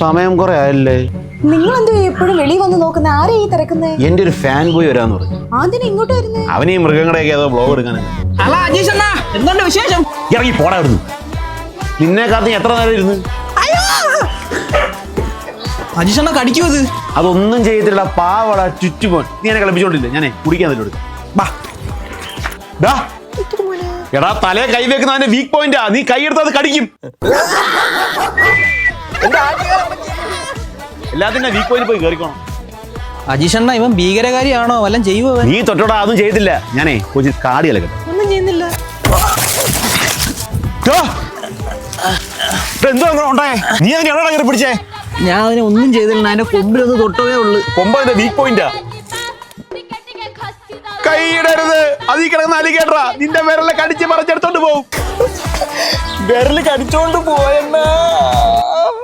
സമയം കുറെ ആയല്ലേ നിങ്ങൾ എന്തോ എപ്പോഴും വെളിയിൽ വന്ന് നോക്കുന്ന ആരെ ഈ തിരക്കുന്നേ? എന്റെ ഒരു ഫാൻ ബോയ് വരാന്ന് പറഞ്ഞു. ആദ്യം ഇങ്ങോട്ട് വരുന്നേ? അവന് ഈ മൃഗങ്ങളുടെയൊക്കെ ഏതോ ബ്ലോഗ് എടുക്കാനാണ് അല്ല അജീഷ് അണ്ണാ എന്തുണ്ട് വിശേഷം? ഇറങ്ങി പോടാ ഇരുന്നു നിന്നെ കാത്തി എത്ര നേരം ഇരുന്ന്? അജീഷ് അണ്ണ കടിക്കൂ ഇത്? അതൊന്നും ചെയ്യത്തില്ല പാവട ചുറ്റുപോൻ നീ എന്നെ കളിപ്പിച്ചോണ്ടില്ല? ഞാനേ കുടിക്കാൻ തന്നെ ബാ. ഡാ എടാ തലേ കൈ വെക്കുന്ന അതിന്റെ വീക്ക് പോയിന്റാ നീ കൈ എടുത്ത് അത് കടിക്കും. എല്ലാത്തിന്റെ വീക്ക് പോയിന്റ് പോയി കേറിക്കോണം. അജീഷ് അണ്ണ ഇവൻ ഭീകരകാരിയാണോ? വല്ലതും ചെയ്യുവോ നീ തൊട്ടോടാ അതൊന്നും ചെയ്തില്ല ഞാനേ കൊച്ചി കാടി കലക്കട്ടെ ഒന്നും ചെയ്യുന്നില്ല. എന്തോ ഉണ്ടായേ? നീ അതിന് എവിടെ കയറി പിടിച്ചേ? ഞാൻ അതിനെ ഒന്നും ചെയ്തില്ല. അതിന്റെ കൊമ്പിലൊന്ന് തൊട്ടതേ ഉള്ളു. വീക്ക് പോയിന്റാ കൈയിടരുത്. അതീ കിടക്കുന്ന അലിഗേറ്ററാ. നിന്റെ വിരലെ കടിച്ച് പറിച്ചെടുത്തോണ്ട് പോവും. വിരൽ കടിച്ചോണ്ട് പോയെന്നാ.